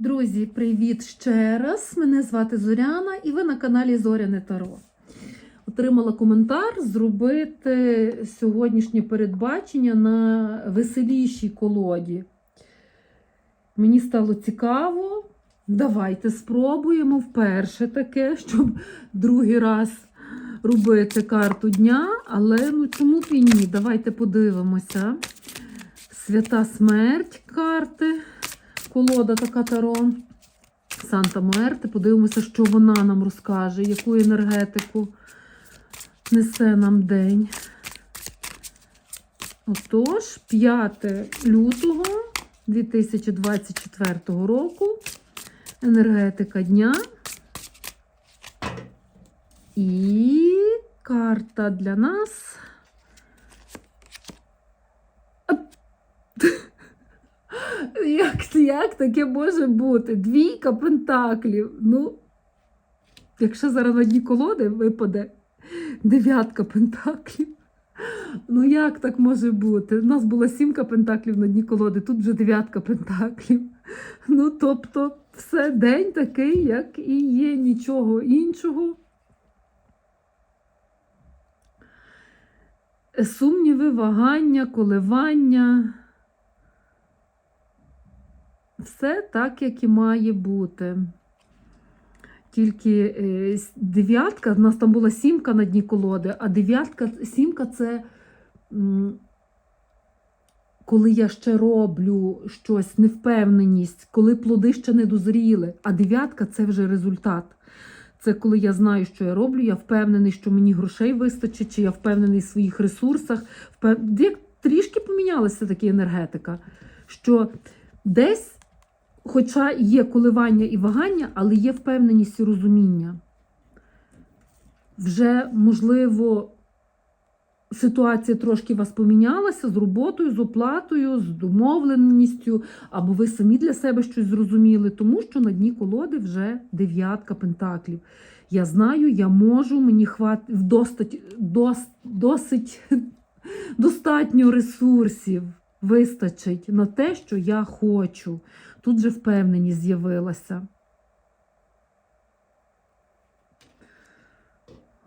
Друзі, привіт ще раз! Мене звати Зоряна і ви на каналі Зоряне Таро. Отримала коментар зробити сьогоднішнє передбачення на веселішій колоді. Мені стало цікаво. Давайте спробуємо вперше таке, щоб другий раз робити карту дня. Але ну чому б і ні? Давайте подивимося. Свята смерть карти. Колода така таро. Санта Муерте. Подивимося, що вона нам розкаже, яку енергетику несе нам день. Отож, 5 лютого 2024 року. Енергетика дня. І карта для нас. Як, як таке може бути? Двійка пентаклів. Ну, якщо зараз на дні колоди випаде дев'ятка пентаклів. Ну, як так може бути? У нас була сімка пентаклів на дні колоди, тут вже дев'ятка пентаклів. Ну, тобто, все день такий, як і є, нічого іншого. Сумніви, вагання, коливання. Все так, як і має бути. Тільки е, дев'ятка, в нас там була сімка на дні колоди, а дев'ятка, сімка це коли я ще роблю щось, невпевненість, коли плоди ще не дозріли. А дев'ятка це вже результат. Це коли я знаю, що я роблю, я впевнений, що мені грошей вистачить, чи я впевнений в своїх ресурсах. Впев... Трішки помінялася така енергетика, що десь Хоча є коливання і вагання, але є впевненість і розуміння. Вже, можливо, ситуація трошки вас помінялася з роботою, з оплатою, з домовленістю, або ви самі для себе щось зрозуміли, тому що на дні колоди вже дев'ятка пентаклів. Я знаю, я можу, мені хватить достать, дос, досить достатньо ресурсів вистачить на те, що я хочу. Тут же впевненість з'явилася.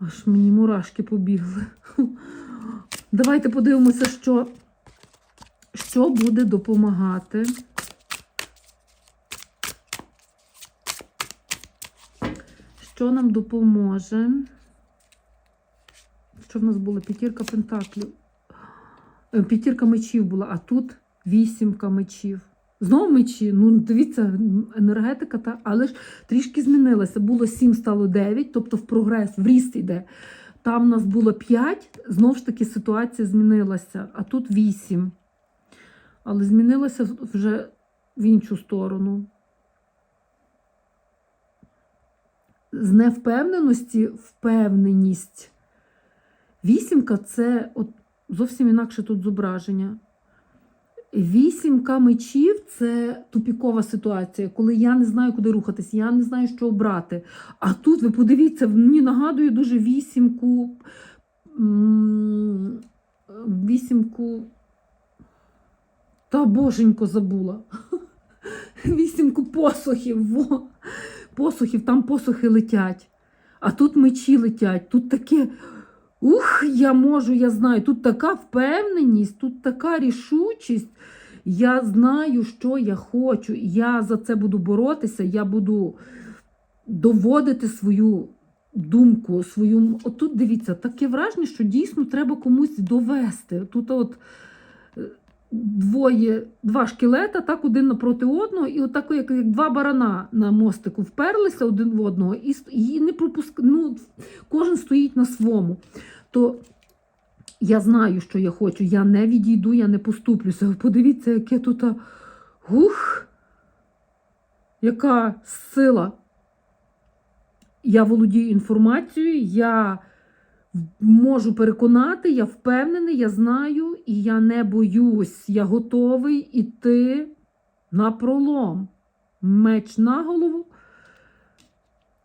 Аж мені мурашки побігли. Давайте подивимося, що, що буде допомагати. Що нам допоможе? Що в нас було? П'ятірка пентаклів. Е, П'ятірка мечів була, а тут вісімка мечів. Знову мечі, ну дивіться, енергетика, та, але ж трішки змінилася. Було 7, стало 9, тобто в прогрес, в ріст йде. Там у нас було 5, знову ж таки ситуація змінилася, а тут 8. Але змінилася вже в іншу сторону. З невпевненості впевненість. Вісімка це от зовсім інакше тут зображення. Вісімка мечів це тупікова ситуація, коли я не знаю, куди рухатись, я не знаю, що обрати. А тут ви подивіться, мені нагадує дуже вісімку. Вісімку. Та боженько забула. Вісімку посохів. Во. Посохів, там посохи летять. А тут мечі летять. Тут таке. Ух, я можу, я знаю. Тут така впевненість, тут така рішучість. Я знаю, що я хочу. Я за це буду боротися, я буду доводити свою думку, свою. Отут дивіться, таке враження, що дійсно треба комусь довести. Тут от двоє, два шкілета, так один напроти одного, і отак, як, як два барана на мостику вперлися один в одного, і, і не пропуск... ну, кожен стоїть на своєму. То я знаю, що я хочу, я не відійду, я не поступлюся. Подивіться, яке тут. а, Ух! Яка сила. Я володію інформацією, я можу переконати, я впевнений, я знаю, і я не боюсь. Я готовий іти на пролом. Меч на голову.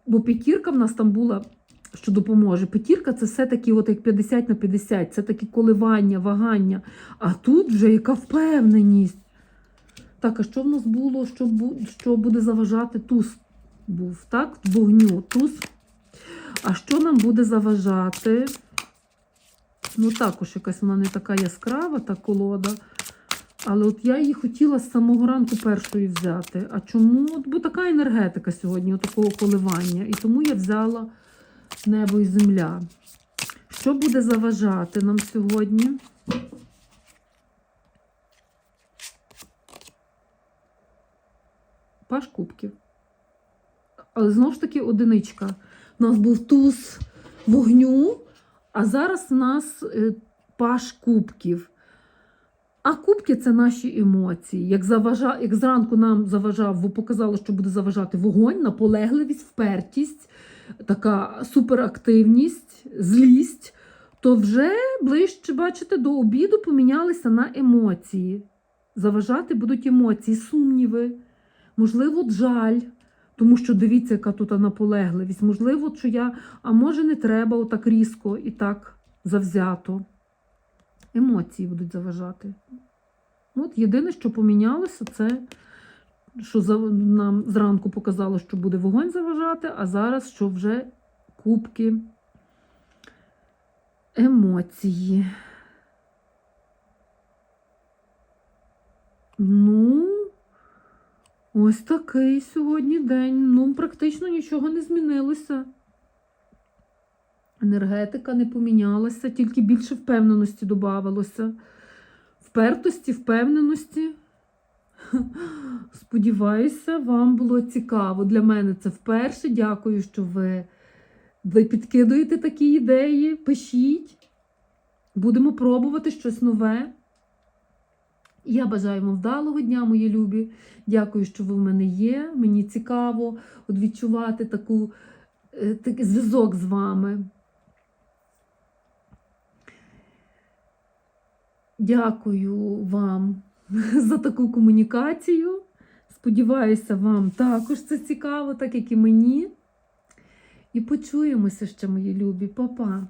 Бо п'ятірка в нас там була що допоможе. П'ятірка це все-таки от як 50 на 50, це такі коливання, вагання. А тут вже яка впевненість. Так, а що в нас було? Що буде заважати? Туз був, так? Вогню, туз. А що нам буде заважати? Ну, також якась вона не така яскрава, та колода. Але от я її хотіла з самого ранку першої взяти. А чому? От, бо така енергетика сьогодні, от такого коливання. І тому я взяла небо і земля. Що буде заважати нам сьогодні? Паш кубків. Але знову ж таки одиничка. У нас був туз вогню, а зараз у нас е, паш кубків. А кубки це наші емоції. Як, заважа... Як зранку нам заважав, показало, що буде заважати вогонь, наполегливість, впертість, така суперактивність, злість, то вже ближче, бачите, до обіду помінялися на емоції. Заважати будуть емоції, сумніви, можливо, жаль. Тому що дивіться, яка тут наполегливість. Можливо, що я, а може, не треба отак різко і так завзято. Емоції будуть заважати. От єдине, що помінялося, це що нам зранку показало, що буде вогонь заважати, а зараз що вже кубки емоції. Ось такий сьогодні день. Ну, практично нічого не змінилося. Енергетика не помінялася, тільки більше впевненості додавалося. Впертості, впевненості. Сподіваюся, вам було цікаво. Для мене це вперше. Дякую, що ви, ви підкидуєте такі ідеї. Пишіть. Будемо пробувати щось нове. Я бажаю вам вдалого дня, мої любі. Дякую, що ви в мене є. Мені цікаво от відчувати таку, е, такий зв'язок з вами. Дякую вам за таку комунікацію. Сподіваюся, вам також це цікаво, так як і мені. І почуємося ще, мої любі. Па-па!